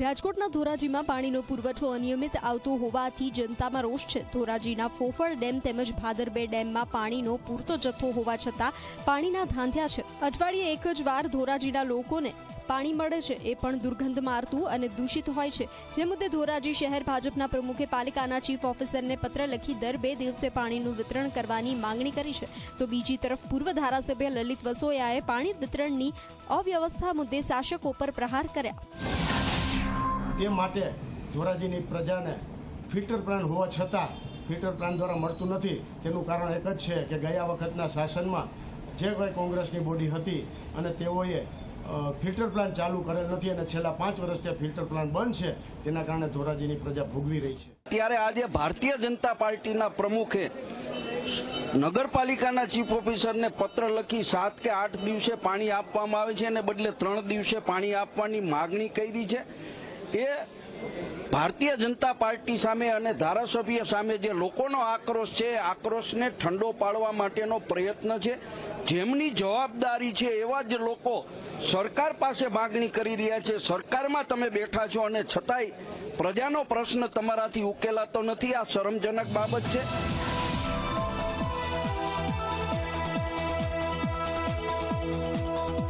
રાજકોટના ધોરાજીમાં પાણીનો પુરવઠો અનિયમિત આવતો હોવાથી જનતામાં રોષ છે. ધોરાજીના ફોફળ ડેમ તેમજ ભાદર બે ડેમમાં પાણીનો પૂરતો જથ્થો હોવા છતાં પાણીના ધાંધ્યા છે. અઠવાડિયે એક જ વાર ધોરાજીના લોકોને પાણી મળે છે એ પણ દુર્ગંધ મારતું અને દૂષિત હોય છે. જે મુદ્દે ધોરાજી શહેર ભાજપના પ્રમુખે પાલિકાના ચીફ ઓફિસરને પત્ર લખી દર બે દિવસે પાણીનું વિતરણ કરવાની માંગણી કરી છે. તો બીજી તરફ પૂર્વ ધારાસભ્ય લલિત વસોયાએ પાણી વિતરણની અવ્યવસ્થા મુદ્દે શાસકો પર પ્રહાર કર્યા. તે માટે ધોરાજીની પ્રજાને ફિલ્ટર પ્લાન હોવા છતાં ફિલ્ટર પ્લાન દ્વારા મળતું નથી. તેનું કારણ એક જ છે કે ગયા વખતના શાસનમાં જે કોઈ કોંગ્રેસની બોડી હતી અને તેઓએ ફિલ્ટર પ્લાન ચાલુ કરેલ નથી અને છેલ્લા પાંચ વર્ષથી ફિલ્ટર પ્લાન બંધ છે, તેના કારણે ધોરાજીની પ્રજા ભોગવી રહી છે. ત્યારે આજે ભારતીય જનતા પાર્ટીના પ્રમુખે નગરપાલિકાના ચીફ ઓફિસરને પત્ર લખી સાત કે આઠ દિવસે પાણી આપવામાં આવે છે અને બદલે ત્રણ દિવસે પાણી આપવાની માગણી કરી છે. એ ભારતીય જનતા પાર્ટી સામે અને ધારાસભ્ય સામે જે લોકોનો આક્રોશ છે આક્રોશને ઠંડો પાડવા માટેનો પ્રયત્ન છે. જેમની જવાબદારી છે, એવા જ લોકો સરકાર પાસે માગણી કરી રહ્યા છે. સરકારમાં તમે બેઠા છો અને છતાંય પ્રજાનો પ્રશ્ન તમારાથી ઉકેલાતો નથી. આ શરમજનક બાબત છે.